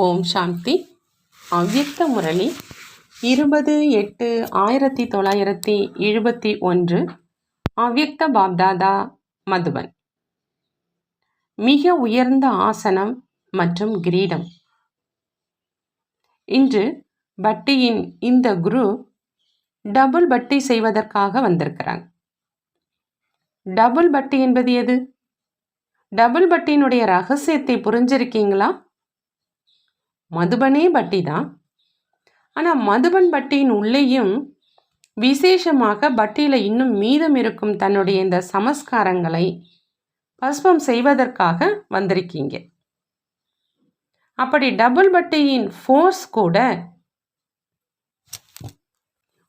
ஓம் சாந்தி. அவ்யக்த முரளி இருபது எட்டு ஆயிரத்தி தொள்ளாயிரத்தி எழுபத்தி ஒன்று. அவ்யக்த பாப்தாதா மதுபன். மிக உயர்ந்த ஆசனம் மற்றும் கிரீடம். இன்று பட்டியின் இந்த குரு டபுள் பட்டி செய்வதற்காக வந்திருக்கிறாங்க டபுள் பட்டி என்பது எது? டபுள் பட்டியினுடைய ரகசியத்தை புரிஞ்சிருக்கீங்களா? மதுபனே பட்டி தான். ஆனால் மதுபன் பட்டியின் உள்ளேயும் விசேஷமாக பட்டியில் இன்னும் மீதம் இருக்கும் தன்னுடைய இந்த சமஸ்காரங்களை பஸ்பம் செய்வதற்காக வந்திருக்கீங்க. அப்படி டபுள் பட்டியின் ஃபோர்ஸ் கூட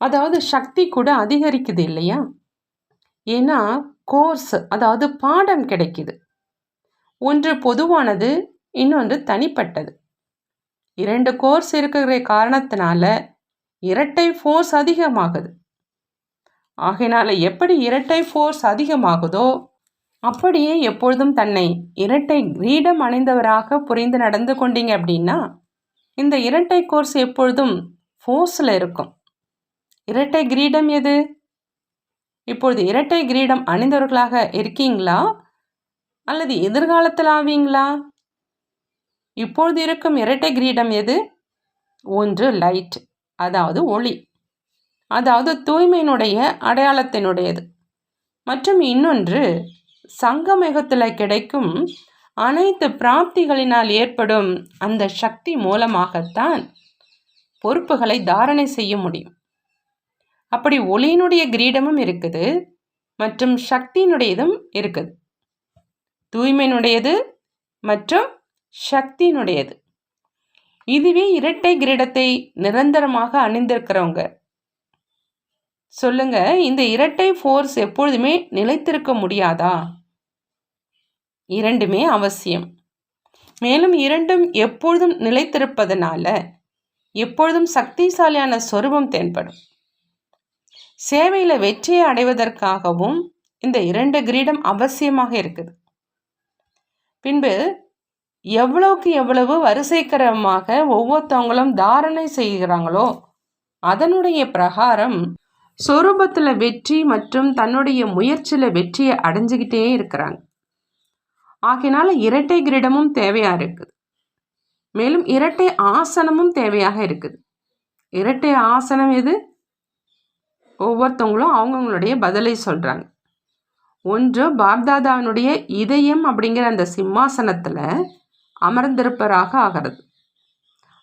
அதாவது சக்தி கூட அதிகரிக்குது இல்லையா? ஏன்னா கோர்ஸ் அதாவது பாடம் கிடைக்குது. ஒன்று பொதுவானது இன்னொன்று தனிப்பட்டது. இரண்டு கோர்ஸ் இருக்கிற காரணத்தினால இரட்டை ஃபோர்ஸ் அதிகமாகுது. ஆகையினால எப்படி இரட்டை ஃபோர்ஸ் அதிகமாகுதோ அப்படியே எப்பொழுதும் தன்னை இரட்டை கிரீடம் அணிந்தவராக புரிந்து நடந்து கொண்டீங்க அப்படின்னா இந்த இரட்டை கோர்ஸ் எப்பொழுதும் ஃபோர்ஸில் இருக்கும். இரட்டை கிரீடம் எது? இப்பொழுது இரட்டை கிரீடம் அணிந்தவர்களாக இருக்கீங்களா? அல்லது எதிர்காலத்தில் ஆவீங்களா? இப்பொழுது இருக்கும் இரட்டை கிரீடம் எது? ஒன்று லைட் அதாவது ஒளி. அதாவது தூய்மையினுடைய அடையாளத்தினுடையது. மற்றும் இன்னொன்று சங்கமேகத்தில் கிடைக்கும் அனைத்து பிராப்திகளினால் ஏற்படும் அந்த சக்தி மூலமாகத்தான் பொறுப்புகளை தாரணை செய்ய முடியும். அப்படி ஒளியினுடைய கிரீடமும் இருக்குது மற்றும் சக்தியினுடையதும் இருக்குது. தூய்மையினுடையது மற்றும் சக்தியினுடையது. இதுவே இரட்டை கிரீடத்தை நிரந்தரமாக அணிந்திருக்கிறவங்க. சொல்லுங்க இந்த இரட்டை ஃபோர்ஸ் எப்பொழுதுமே நிலைத்திருக்க முடியாதா? இரண்டுமே அவசியம். மேலும் இரண்டும் எப்பொழுதும் நிலைத்திருப்பதனால எப்பொழுதும் சக்திசாலியான சொரூபம் தென்படும். சேவையில் வெற்றியை அடைவதற்காகவும் இந்த இரண்டு கிரீடம் அவசியமாக இருக்குது. பின்பு எவ்வளவுக்கு எவ்வளவு வரிசைக்கரமாக ஒவ்வொருத்தவங்களும் தாரணை செய்கிறாங்களோ அதனுடைய பிரகாரம் சொரூபத்தில் வெற்றி மற்றும் தன்னுடைய முயற்சியில் வெற்றியை அடைஞ்சிக்கிட்டே இருக்கிறாங்க. ஆகையினால இரட்டை கிரீடமும் தேவையாக இருக்குது மேலும் இரட்டை ஆசனமும் தேவையாக இருக்குது. இரட்டை ஆசனம் எது? ஒவ்வொருத்தவங்களும் அவங்கவுங்களுடைய பதிலை சொல்கிறாங்க ஒன்று பாப்தாதாவினுடைய இதயம் அப்படிங்கிற அந்த சிம்மாசனத்தில் அமர்ந்திருப்பராக ஆகிறது.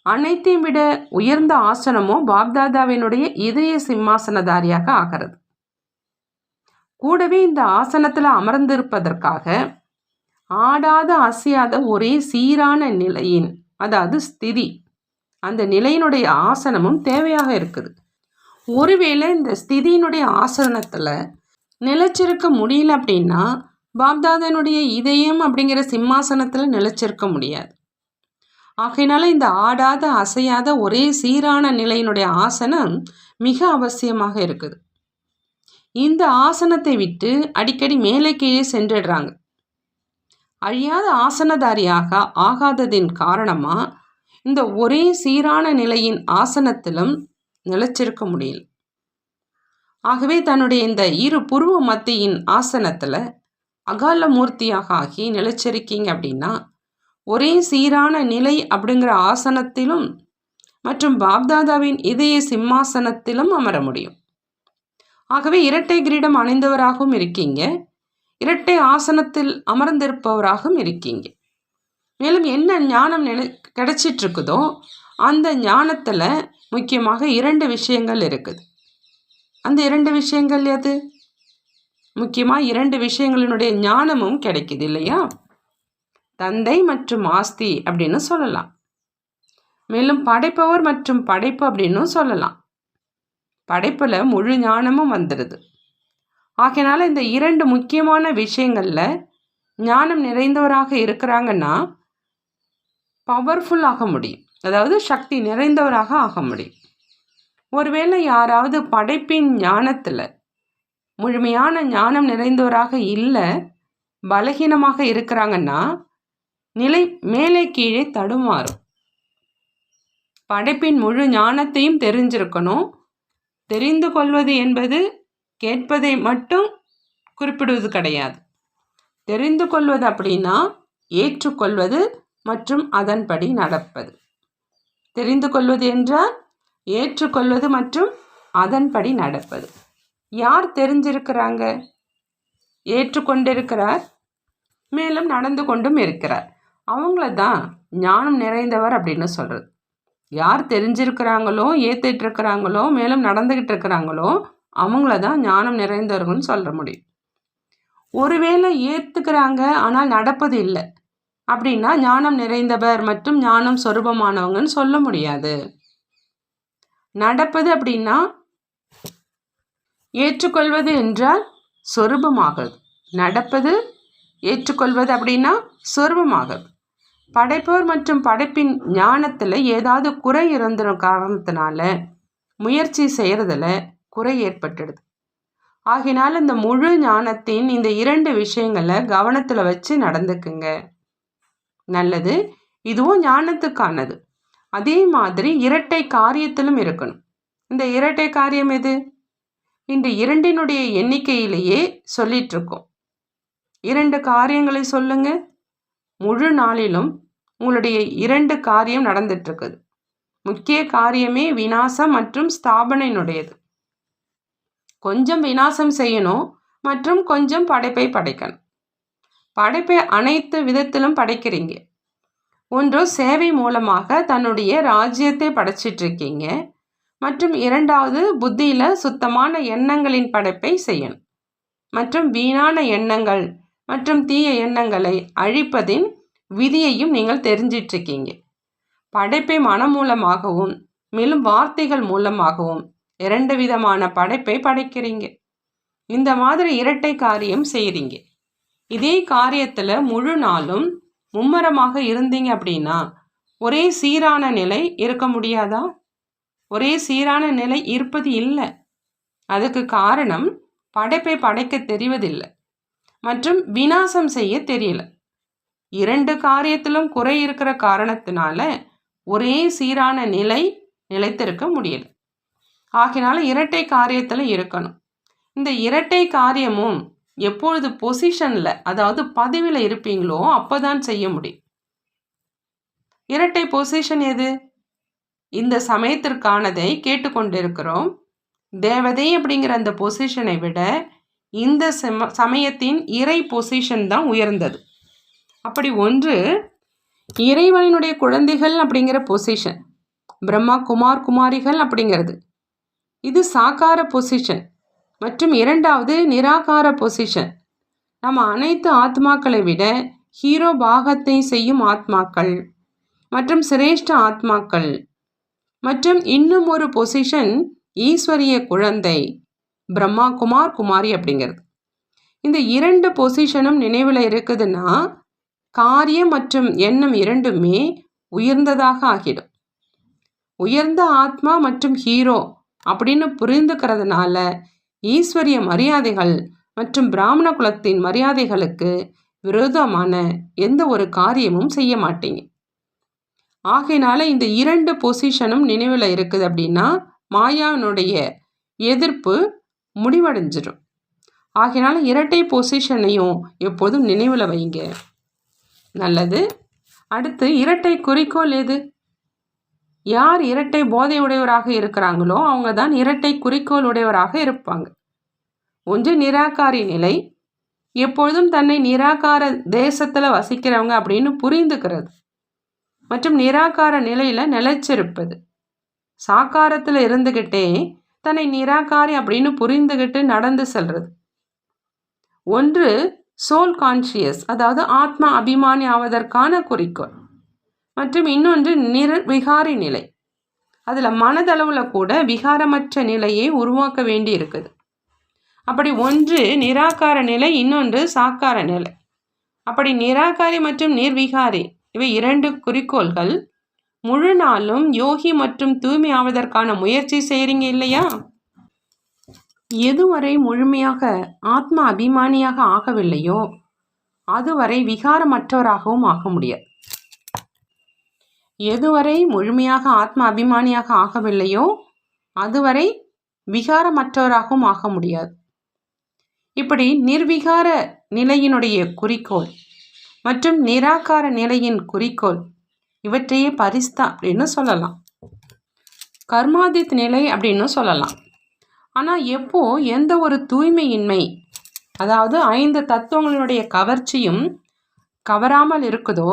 அனைத்தையும் விட உயர்ந்த ஆசனமோ பாப்தாதாவினுடைய இதய சிம்மாசனதாரியாக ஆகிறது. கூடவே இந்த ஆசனத்தில் அமர்ந்திருப்பதற்காக ஆடாத அசையாத ஒரே சீரான நிலையின் அதாவது ஸ்திதி அந்த நிலையினுடைய ஆசனமும் தேவையாக இருக்குது. ஒருவேளை இந்த ஸ்திதியினுடைய ஆசனத்தில் நிலைச்சிருக்க முடியல அப்படின்னா பாப்தாதனுடைய இதயம் அப்படிங்கிற சிம்மாசனத்தில் நிலைச்சிருக்க முடியாது. ஆகையினால இந்த ஆடாத அசையாத ஒரே சீரான நிலையினுடைய ஆசனம் மிக அவசியமாக இருக்குது. இந்த ஆசனத்தை விட்டு அடிக்கடி மேலே கீழே சென்றுடுறாங்க. அழியாத ஆசனதாரியாக ஆகாததின் காரணமாக இந்த ஒரே சீரான நிலையின் ஆசனத்திலும் நிலைச்சிருக்க முடியல. ஆகவே தன்னுடைய இந்த இரு புருவ மத்தியின் ஆசனத்தில் அகால மூர்த்தியாக ஆகி நிலைச்சிருக்கீங்க அப்படின்னா ஒரே சீரான நிலை அப்படிங்கிற ஆசனத்திலும் மற்றும் பாப்தாதாவின் இதய சிம்மாசனத்திலும் அமர முடியும். ஆகவே இரட்டை கிரீடம் அணிந்தவராகவும் இருக்கீங்க. இரட்டை ஆசனத்தில் அமர்ந்திருப்பவராகவும் இருக்கீங்க. மேலும் என்ன ஞானம் நினை கிடைச்சிட்ருக்குதோ அந்த ஞானத்தில் முக்கியமாக இரண்டு விஷயங்கள் இருக்குது. அந்த இரண்டு விஷயங்கள் எது? முக்கியமாக இரண்டு விஷயங்களினுடைய ஞானமும் கிடைக்குது இல்லையா? தந்தை மற்றும் ஆஸ்தி அப்படின்னு சொல்லலாம். மேலும் படைப்பவர் மற்றும் படைப்பு அப்படின்னும் சொல்லலாம். படைப்பில் முழு ஞானமும் வந்துடுது ஆகையினால இந்த இரண்டு முக்கியமான விஷயங்களில் ஞானம் நிறைந்தவராக இருக்கிறாங்கன்னா பவர்ஃபுல் ஆக முடியும். அதாவது சக்தி நிறைந்தவராக ஆக முடியும். ஒருவேளை யாராவது படைப்பின் ஞானத்தில் முழுமையான ஞானம் நிறைந்தவராக இல்லை பலகீனமாக இருக்கிறாங்கன்னா நிலை மேலே கீழே தடுமாறும். படைப்பின் முழு ஞானத்தையும் தெரிஞ்சிருக்கணும். தெரிந்து கொள்வது என்பது கேட்பதை மட்டும் குறிப்பிடுவது கிடையாது. தெரிந்து கொள்வது அப்படின்னா ஏற்றுக்கொள்வது மற்றும் அதன்படி நடப்பது. தெரிந்து கொள்வது என்றால் ஏற்றுக்கொள்வது மற்றும் அதன்படி நடப்பது. யார் தெரிஞ்சிருக்கிறாங்க? ஏற்றுக்கொண்டிருக்கிறார் மேலும் நடந்து கொண்டும் இருக்கிறார். அவங்கள தான் ஞானம் நிறைந்தவர் அப்படின்னு சொல்கிறது யார் தெரிஞ்சிருக்கிறாங்களோ ஏற்றுட்டு இருக்கிறாங்களோ மேலும் நடந்துக்கிட்டு இருக்கிறாங்களோ அவங்கள தான் ஞானம் நிறைந்தவர்கள்னு சொல்ல முடியும். ஒருவேளை ஏற்றுக்கிறாங்க ஆனால் நடப்பது இல்லை. அப்படின்னா ஞானம் நிறைந்தவர் மற்றும் ஞானம் சொரூபமானவங்கன்னு சொல்ல முடியாது. நடப்பது அப்படின்னா ஏற்றுக்கொள்வது என்றால் சொரூபமாகிறது நடப்பது ஏற்றுக்கொள்வது அப்படின்னா சொருபமாகிறது படைப்பவர் மற்றும் படைப்பின் ஞானத்தில் ஏதாவது குறை இருந்த காரணத்தினால முயற்சி செய்கிறதுல குறை ஏற்பட்டுடுது. ஆகினால் இந்த முழு ஞானத்தின் இந்த இரண்டு விஷயங்களை கவனத்தில் வச்சு நடந்துக்குங்க. நல்லது இதுவும் ஞானத்துக்கானது. அதே மாதிரி இரட்டை காரியத்திலும் இருக்கணும். இந்த இரட்டை காரியம் எது? இந்த இரண்டினுடைய எண்ணிக்கையிலேயே சொல்லிட்டுருக்கோம். இரண்டு காரியங்களை சொல்லுங்க. முழு நாளிலும் உங்களுடைய இரண்டு காரியம் நடந்துட்டுருக்குது. முக்கிய காரியமே வினாசம் மற்றும் ஸ்தாபனையினுடையது. கொஞ்சம் வினாசம் செய்யணும் மற்றும் கொஞ்சம் படைப்பை படைக்கணும். படைப்பை அனைத்து விதத்திலும் படைக்கிறீங்க. ஒன்று சேவை மூலமாக தன்னுடைய ராஜ்யத்தை படைச்சிட்ருக்கீங்க மற்றும் இரண்டாவது புத்தியில் சுத்தமான எண்ணங்களின் படைப்பை செய்யணும். மற்றும் வீணான எண்ணங்கள் மற்றும் தீய எண்ணங்களை அழிப்பதின் விதியையும் நீங்கள் தெரிஞ்சிட்ருக்கீங்க படைப்பை மனம் மூலமாகவும் மேலும் வார்த்தைகள் மூலமாகவும் இரண்டு விதமான படைப்பை படைக்கிறீங்க. இந்த மாதிரி இரட்டை காரியம் செய்கிறீங்க இதே காரியத்தில் முழு நாளும் மும்மரமாக இருந்தீங்க அப்படின்னா ஒரே சீரான நிலை இருக்க முடியாதா? ஒரே சீரான நிலை இருப்பது இல்லை. அதுக்கு காரணம் படைப்பை படைக்க தெரிவதில்லை மற்றும் வினாசம் செய்ய தெரியல. இரண்டு காரியத்திலும் குறை இருக்கிற காரணத்தினால ஒரே சீரான நிலை நிலைத்திருக்க முடியல. ஆகினால இரட்டை காரியத்தில் இருக்கணும். இந்த இரட்டை காரியமும் எப்பொழுது பொசிஷனில் அதாவது பதவியில் இருப்பீங்களோ அப்போ தான் செய்ய முடியும். இரட்டை பொசிஷன் எது? இந்த சமயத்திற்கானதை கேட்டுக்கொண்டிருக்கிறோம். தேவதை அப்படிங்கிற அந்த பொசிஷனை விட இந்த சம சமயத்தின் இறை பொசிஷன் தான் உயர்ந்தது. அப்படி ஒன்று இறைவனினுடைய குழந்தைகள் அப்படிங்கிற பொசிஷன் பிரம்மா குமார் குமாரிகள் அப்படிங்கிறது. இது சாக்கார பொசிஷன் மற்றும் இரண்டாவது நிராகார பொசிஷன் நம்ம அனைத்து ஆத்மாக்களை விட ஹீரோ பாகத்தை செய்யும் ஆத்மாக்கள் மற்றும் சிரேஷ்ட ஆத்மாக்கள். மற்றும் இன்னும் ஒரு பொசிஷன் ஈஸ்வரிய குழந்தை பிரம்மா குமார் குமாரி அப்படிங்கிறது. இந்த இரண்டு பொசிஷனும் நினைவில் இருக்குதுன்னா காரியம் மற்றும் எண்ணம் இரண்டுமே உயர்ந்ததாக ஆகிடும். உயர்ந்த ஆத்மா மற்றும் ஹீரோ அப்படின்னு புரிந்துக்கிறதுனால ஈஸ்வரிய மரியாதைகள் மற்றும் பிராமண குலத்தின் மரியாதைகளுக்கு விரோதமான எந்த ஒரு காரியமும் செய்ய மாட்டீங்க. ஆகையினால இந்த இரண்டு பொசிஷனும் நினைவில் இருக்குது அப்படின்னா மாயாவினுடைய எதிர்ப்பு முடிவடைஞ்சிடும். ஆகையினால இரட்டை பொசிஷனையும் எப்போதும் நினைவில் வைங்க. நல்லது. அடுத்து இரட்டை குறிக்கோள் எது? யார் இரட்டை போதை உடையவராக இருக்கிறாங்களோ அவங்க தான் இரட்டை குறிக்கோள் உடையவராக இருப்பாங்க. ஒன்று நிராகாரி நிலை. எப்பொழுதும் தன்னை நிராகார தேசத்தில் வசிக்கிறவங்க அப்படின்னு புரிந்துக்கிறது. மற்றும் நிராகார நிலையில் நிலைச்சிருப்பது. சாக்காரத்தில் இருந்துக்கிட்டே தன்னை நிராகாரி அப்படின்னு புரிந்துக்கிட்டு நடந்து செல்றது. ஒன்று சோல் கான்ஷியஸ் அதாவது ஆத்மா அபிமானி ஆவதற்கான குறிக்கோள். மற்றும் இன்னொன்று நிர விகாரி நிலை. அதில் மனதளவில் கூட விகாரமற்ற நிலையை உருவாக்க வேண்டி இருக்குது அப்படி ஒன்று நிராகார நிலை இன்னொன்று சாக்கார நிலை. அப்படி நிராகாரி மற்றும் நிர்விகாரி இவை இரண்டு குறிக்கோள்கள். முழு நாளும் யோகி மற்றும் தூய்மை ஆவதற்கான முயற்சி செய்கிறீங்க இல்லையா? எதுவரை முழுமையாக ஆத்ம அபிமானியாக ஆகவில்லையோ அதுவரை விகாரமற்றவராகவும் ஆக முடியாது. எதுவரை முழுமையாக ஆத்ம அபிமானியாக ஆகவில்லையோ அதுவரை விகாரமற்றவராகவும் ஆக முடியாது. இப்படி நிர்விகார நிலையினுடைய குறிக்கோள். மற்றும் நிராகார நிலையின் குறிக்கோள். இவற்றையே பரிஸ்தா அப்படின்னு சொல்லலாம். கர்மாதித் நிலை அப்படின்னு சொல்லலாம். ஆனால் எப்போ எந்த ஒரு தூய்மையின்மை அதாவது ஐந்து தத்துவங்களுடைய கவர்ச்சியும் கவராமல் இருக்குதோ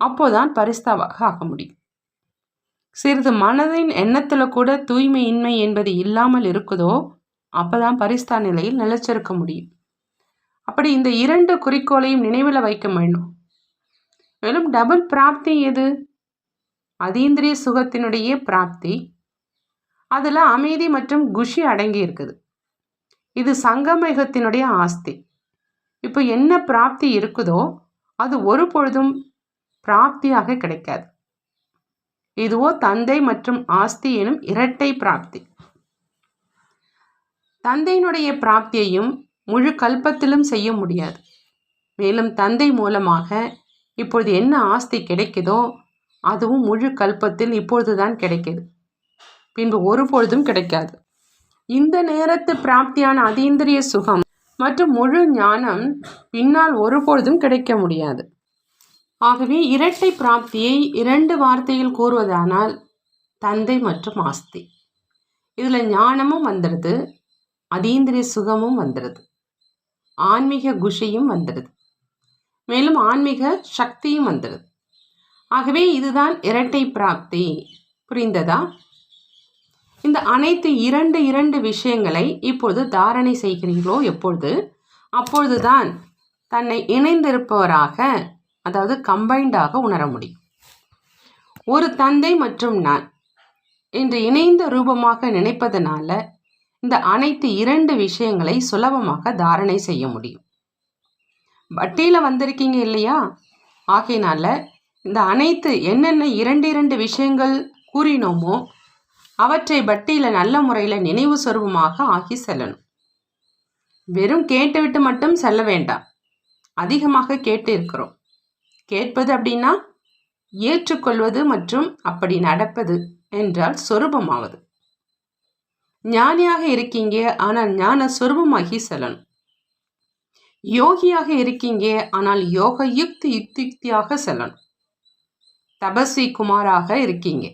அப்போதான் பரிஸ்தாவாக ஆக முடியும். சிறிது மனதின் எண்ணத்தில் கூட தூய்மையின்மை என்பது இல்லாமல் இருக்குதோ அப்போதான் பரிஸ்தா நிலையில் நிலைச்சிருக்க முடியும். அப்படி இந்த இரண்டு குறிக்கோளையும் நினைவில் வைக்க வேண்டும். மேலும் டபுள் பிராப்தி எது? அதீந்திரிய சுகத்தினுடைய பிராப்தி. அதில் அமைதி மற்றும் குஷி அடங்கி இருக்குது. இது சங்கமேகத்தினுடைய ஆஸ்தி. இப்போ என்ன பிராப்தி இருக்குதோ அது ஒரு பொழுதும் பிராப்தியாக கிடைக்காது. இதுவோ தந்தை மற்றும் ஆஸ்தி எனும் இரட்டை பிராப்தி. தந்தையினுடைய பிராப்தியையும் முழு கல்பத்திலும் செய்ய முடியாது. மேலும் தந்தை மூலமாக இப்பொழுது என்ன ஆஸ்தி கிடைக்குதோ அதுவும் முழு கல்பத்தில் இப்பொழுதுதான் கிடைக்கிது. பின்பு ஒருபொழுதும் கிடைக்காது. இந்த நேரத்து பிராப்தியான அதீந்திரிய சுகம் மற்றும் முழு ஞானம் பின்னால் ஒருபொழுதும் கிடைக்க முடியாது. ஆகவே இரட்டை பிராப்தியை இரண்டு வார்த்தையில் கூறுவதானால் தந்தை மற்றும் ஆஸ்தி. இதில் ஞானமும் வந்துடுது அதீந்திரிய சுகமும் வந்துடுது. ஆன்மீக குஷியும் வந்துடுது. மேலும் ஆன்மீக சக்தியும் வந்துடுது. ஆகவே இதுதான் இரட்டை பிராப்தி. புரிந்ததா? இந்த அனைத்து இரண்டு இரண்டு விஷயங்களை இப்பொழுது தாரணை செய்கிறீர்களோ எப்பொழுது? அப்பொழுதுதான் தன்னை இணைந்திருப்பவராக அதாவது கம்பைண்டாக உணர முடியும். ஒரு தந்தை மற்றும் நான் என்று இணைந்த ரூபமாக நினைப்பதனால இந்த அனைத்து இரண்டு விஷயங்களை சுலபமாக தாரணை செய்ய முடியும். வட்டியில் வந்திருக்கீங்க இல்லையா? ஆகையினால இந்த அனைத்து என்னென்ன இரண்டு இரண்டு விஷயங்கள் கூறினோமோ அவற்றை பட்டியில் நல்ல முறையில் நினைவு சொருபமாக ஆகி செல்லணும். வெறும் கேட்டுவிட்டு மட்டும் செல்ல வேண்டாம். அதிகமாக கேட்டு இருக்கிறோம். கேட்பது அப்படின்னா ஏற்றுக்கொள்வது மற்றும் அப்படி நடப்பது என்றால் சொரூபமாவது. ஞானியாக இருக்கீங்க ஆனால் ஞான சொருபமாகி செல்லணும். யோகியாக இருக்கீங்க ஆனால் யோக யுக்தி யுக்தி யுக்தியாக செல்லணும். தபஸ்வி குமாராக இருக்கீங்க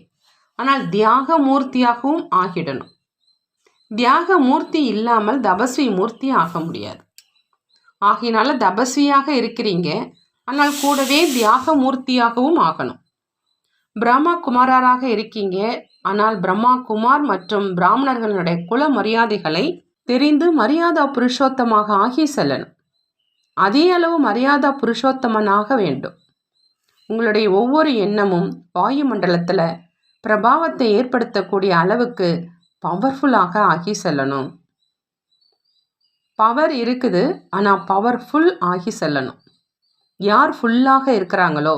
ஆனால் தியாக மூர்த்தியாகவும் ஆகிடணும். தியாக மூர்த்தி இல்லாமல் தபஸ்வி மூர்த்தி ஆக முடியாது. ஆகினால தபஸ்வியாக இருக்கிறீங்க ஆனால் கூடவே தியாக மூர்த்தியாகவும் ஆகணும். பிரம்மா குமாரராக இருக்கீங்க ஆனால் பிரம்மா குமார் மற்றும் பிராமணர்களுடைய குல மரியாதைகளை தெரிந்து மரியாதா புருஷோத்தமாக ஆகி செல்லணும் அதே அளவு மரியாதா புருஷோத்தமனாக வேண்டும். உங்களுடைய ஒவ்வொரு எண்ணமும் வாயுமண்டலத்தில் பிரபாவத்தை ஏற்படுத்தக்கூடிய அளவுக்கு பவர்ஃபுல்லாக ஆகி செல்லணும். பவர் இருக்குது ஆனால் பவர்ஃபுல் ஆகி செல்லணும். யார் ஃபுல்லாக இருக்கிறாங்களோ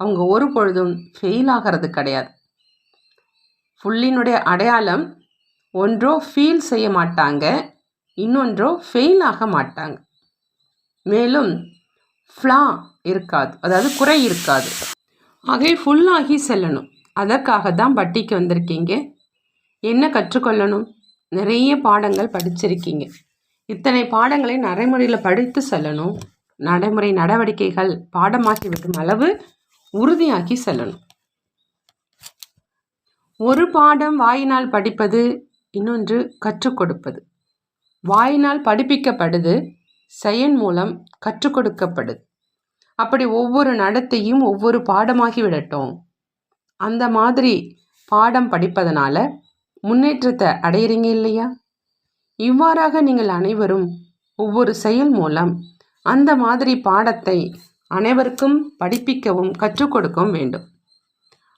அவங்க ஒரு பொழுதும் ஃபெயில் ஆகிறது கிடையாது. ஃபுல்லினுடைய அடையாளம் ஒன்றோ ஃபீல் செய்ய மாட்டாங்க இன்னொன்றோ ஃபெயில் ஆக மாட்டாங்க. மேலும் ஃப்ளா இருக்காது அதாவது குறை இருக்காது. ஆகவே ஃபுல்லாகி செல்லணும். அதற்காக தான் பட்டிக்கு வந்திருக்கீங்க. என்ன கற்றுக்கொள்ளணும்? நிறைய பாடங்கள் படிச்சிருக்கீங்க. இத்தனை பாடங்களை நடைமுறையில் படித்து செல்லணும். நடைமுறை நடவடிக்கைகள் பாடமாக்கி விடும் அளவு உறுதியாக்கி செல்லணும். ஒரு பாடம் வாயினால் படிப்பது இன்னொன்று கற்றுக் கொடுப்பது. வாயினால் படிப்பிக்கப்படுது செயன் மூலம் கற்றுக் கொடுக்கப்படுது. அப்படி ஒவ்வொரு நடத்தையும் ஒவ்வொரு பாடமாகி விடட்டும். அந்த மாதிரி பாடம் படிப்பதனால முன்னேற்றத்தை அடையிறீங்க இல்லையா? இவ்வாறாக நீங்கள் அனைவரும் ஒவ்வொரு செயல் மூலம் அந்த மாதிரி பாடத்தை அனைவருக்கும் படிப்பிக்கவும் கற்றுக் கொடுக்கவும் வேண்டும்.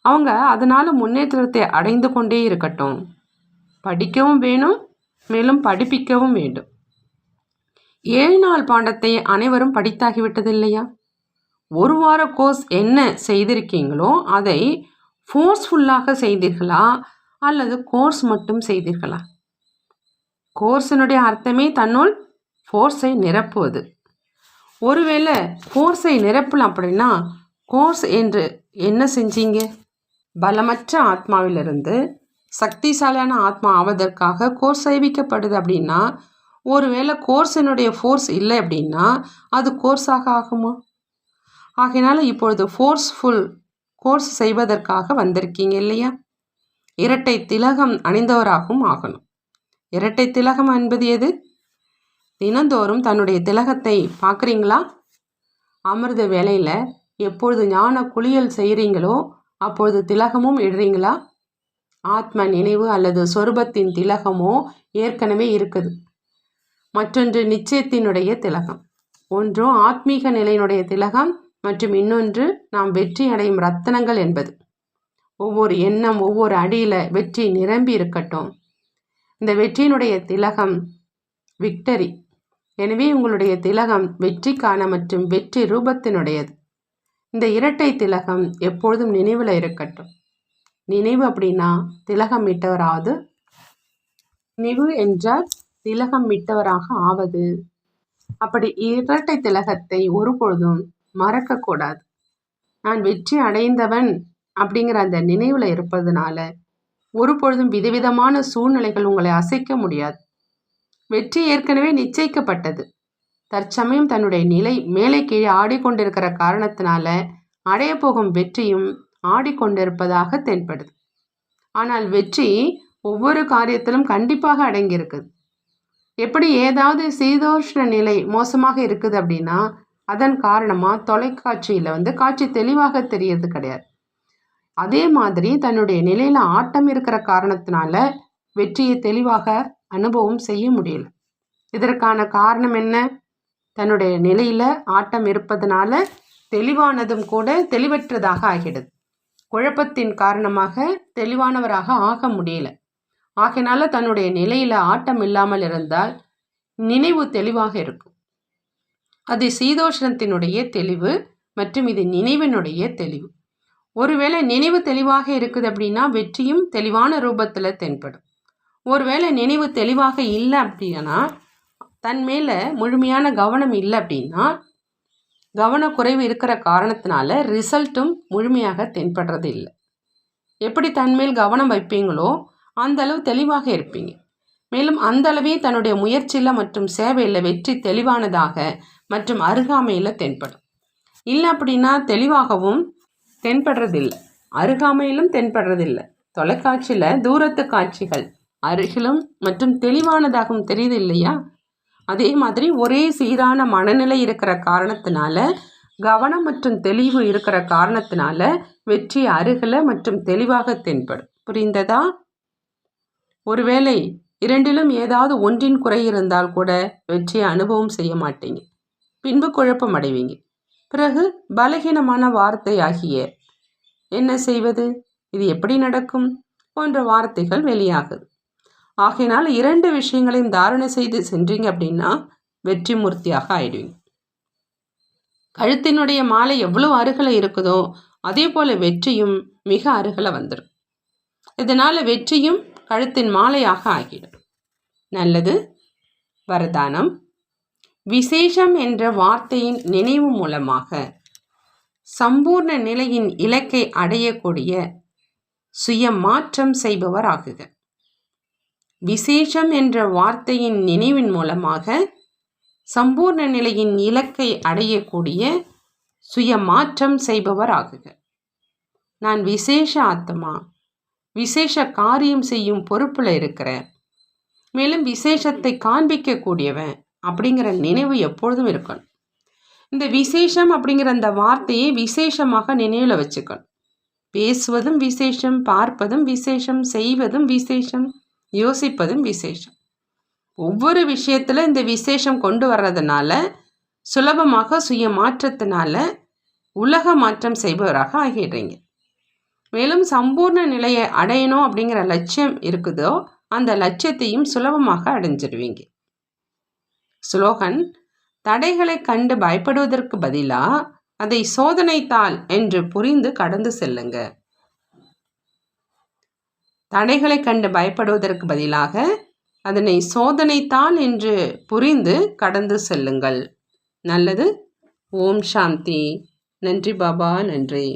அவங்க அதனால் முன்னேற்றத்தை அடைந்து கொண்டே இருக்கட்டும். படிக்கவும் வேணும் மேலும் படிப்பிக்கவும் வேண்டும். ஏழு நாள் பாண்டத்தை அனைவரும் படித்தாகிவிட்டது இல்லையா ஒரு வார கோர்ஸ் என்ன செய்திருக்கீங்களோ அதை ஃபோர்ஸ்ஃபுல்லாக செய்தீர்களா? அல்லது கோர்ஸ் மட்டும் செய்தீர்களா? கோர்ஸினுடைய அர்த்தமே தன்னுள் ஃபோர்ஸை நிரப்புவது. ஒருவேளை ஃபோர்ஸை நிரப்பலாம் அப்படின்னா கோர்ஸ் என்று என்ன செஞ்சீங்க? பலமற்ற ஆத்மாவிலிருந்து சக்திசாலியான ஆத்மா ஆவதற்காக கோர்ஸ் சேவிக்கப்படுது அப்படின்னா ஒருவேளை கோர்ஸினுடைய ஃபோர்ஸ் இல்லை அப்படின்னா அது கோர்ஸாக ஆகுமா? ஆகையினால இப்பொழுது ஃபோர்ஸ்ஃபுல் கோர்ஸ் செய்வதற்காக வந்திருக்கீங்க இல்லையா? இரட்டை திலகம் அணிந்தவராகவும் ஆகணும். இரட்டை திலகம் என்பது எது? தினந்தோறும் தன்னுடைய திலகத்தை பார்க்குறீங்களா? அமிர்த வேலையில் எப்பொழுது ஞான குளியல் செய்கிறீங்களோ அப்பொழுது திலகமும் இடுறீங்களா ஆத்ம நினைவு அல்லது சொருபத்தின் திலகமோ ஏற்கனவே இருக்குது. மற்றொன்று நிச்சயத்தினுடைய திலகம். ஒன்று ஆத்மீக நிலையினுடைய திலகம் மற்றும் இன்னொன்று நாம் வெற்றி அடையும் ரத்தனங்கள் என்பது. ஒவ்வொரு எண்ணம் ஒவ்வொரு அடியில் வெற்றி நிரம்பி இருக்கட்டும். இந்த வெற்றியினுடைய திலகம் விக்டரி. எனவே உங்களுடைய திலகம் வெற்றிக்கான மற்றும் வெற்றி ரூபத்தினுடையது. இந்த இரட்டை திலகம் எப்பொழுதும் நினைவில் இருக்கட்டும். நினைவு அப்படின்னா திலகம் மிட்டவராவது நினைவு என்றால் திலகம் மிட்டவராக ஆவது. அப்படி இரட்டை திலகத்தை ஒருபொழுதும் மறக்கக்கூடாது நான் வெற்றி அடைந்தவன் அப்படிங்கிற அந்த நினைவில் இருப்பதனால ஒரு பொழுதும் விதவிதமான சூழ்நிலைகள் உங்களை அசைக்க முடியாது. வெற்றி ஏற்கனவே நிச்சயிக்கப்பட்டது. தற்சமயம் தன்னுடைய நிலை மேலே கீழே ஆடிக்கொண்டிருக்கிற காரணத்தினால அடைய போகும் வெற்றியும் ஆடிக்கொண்டிருப்பதாக தென்படுது. ஆனால் வெற்றி ஒவ்வொரு காரியத்திலும் கண்டிப்பாக அடங்கியிருக்குது. எப்படி ஏதாவது சீதோஷ்ண நிலை மோசமாக இருக்குது அப்படின்னா அதன் காரணமாக தொலைக்காட்சியில் வந்து காட்சி தெளிவாக தெரியறது கிடையாது. அதே மாதிரி தன்னுடைய நிலையில் ஆட்டம் இருக்கிற காரணத்தினால வெற்றியை தெளிவாக அனுபவம் செய்ய முடியல. இதற்கான காரணம் என்ன? தன்னுடைய நிலையில் ஆட்டம் இருப்பதனால தெளிவானதும் கூட தெளிவற்றதாக ஆகிடுது. குழப்பத்தின் காரணமாக தெளிவானவராக ஆக முடியல. ஆகினால தன்னுடைய நிலையில் ஆட்டம் இல்லாமல் இருந்தால் நினைவு தெளிவாக இருக்கும். அது சீதோஷணத்தினுடைய தெளிவு மற்றும் இது நினைவினுடைய தெளிவு. ஒருவேளை நினைவு தெளிவாக இருக்குது அப்படின்னா வெற்றியும் தெளிவான ரூபத்தில் தென்படும். ஒருவேளை நினைவு தெளிவாக இல்லை அப்படின்னா தன் மேலே முழுமையான கவனம் இல்லை அப்படின்னா கவனக்குறைவு இருக்கிற காரணத்தினால ரிசல்ட்டும் முழுமையாக தென்படுறது இல்லை. எப்படி தன்மேல் கவனம் வைப்பீங்களோ அந்த அளவு தெளிவாக இருப்பீங்க. மேலும் அந்த அளவே தன்னுடைய முயற்சியில் மற்றும் சேவையில் வெற்றி தெளிவானதாக மற்றும் அருகாமையில் தென்படும். இல்லை அப்படின்னா தெளிவாகவும் தென்படுறதில்லை அருகாமையிலும் தென்படுறதில்லை தொலைக்காட்சியில் தூரத்து காட்சிகள் அருகிலும் மற்றும் தெளிவானதாகவும் தெரியுது இல்லையா? அதே மாதிரி ஒரே சீரான மனநிலை இருக்கிற காரணத்தினால கவனம் மற்றும் தெளிவு இருக்கிற காரணத்தினால வெற்றி அருகில் மற்றும் தெளிவாக தென்படும். புரிந்ததா? ஒருவேளை இரண்டிலும் ஏதாவது ஒன்றின் குறை இருந்தால் கூட வெற்றியை அனுபவம் செய்ய மாட்டீங்க. பின்பு குழப்பம் அடைவீங்க. பிறகு பலகீனமான வார்த்தை ஆகிய என்ன செய்வது? இது எப்படி நடக்கும்? போன்ற வார்த்தைகள் வெளியாகுது. ஆகையினால் இரண்டு விஷயங்களையும் தாரணை செய்து சென்றீங்க அப்படின்னா வெற்றி மூர்த்தியாக ஆயிடுவீங்க. கழுத்தினுடைய மாலை எவ்வளோ அருகில் இருக்குதோ அதே போல் வெற்றியும் மிக அருகில் வந்துடும் இதனால் வெற்றியும் கழுத்தின் மாலையாக ஆகிடும். நல்லது. வரதானம். விசேஷம் என்ற வார்த்தையின் நினைவு மூலமாக சம்பூர்ண நிலையின் இலக்கை அடையக்கூடிய சுய மாற்றம் செய்பவர் ஆகுக. விசேஷம் என்ற வார்த்தையின் நினைவின் மூலமாக சம்பூர்ண நிலையின் இலக்கை அடையக்கூடிய சுய மாற்றம் செய்பவர் ஆகுக நான் விசேஷ ஆத்மா விசேஷ காரியம் செய்யும் பொறுப்பில் இருக்கிற மேலும் விசேஷத்தை காண்பிக்கக்கூடியவன் அப்படிங்கிற நினைவு எப்பொழுதும் இருக்கணும். இந்த விசேஷம் அப்படிங்கிற அந்த வார்த்தையை விசேஷமாக நினைவில் வச்சுக்கணும். பேசுவதும் விசேஷம் பார்ப்பதும் விசேஷம் செய்வதும் விசேஷம் யோசிப்பதும் விசேஷம். ஒவ்வொரு விஷயத்தில் இந்த விசேஷம் கொண்டு வர்றதுனால சுலபமாக சுய மாற்றத்தினால உலக மாற்றம் செய்பவராக ஆகிடுறீங்க. மேலும் சம்பூர்ண நிலையை அடையணும் அப்படிங்கிற லட்சியம் இருக்குதோ அந்த லட்சியத்தையும் சுலபமாக அடைஞ்சிடுவீங்க ஸ்லோகன் தடைகளை கண்டு பயப்படுவதற்கு பதிலாக அதை சோதனைத்தாள் என்று புரிந்து கடந்து செல்லுங்கள் தடைகளை கண்டு பயப்படுவதற்கு பதிலாக அதனை சோதனைத்தான் என்று புரிந்து கடந்து செல்லுங்கள். நல்லது. ஓம் சாந்தி. நன்றி பாபா. நன்றி.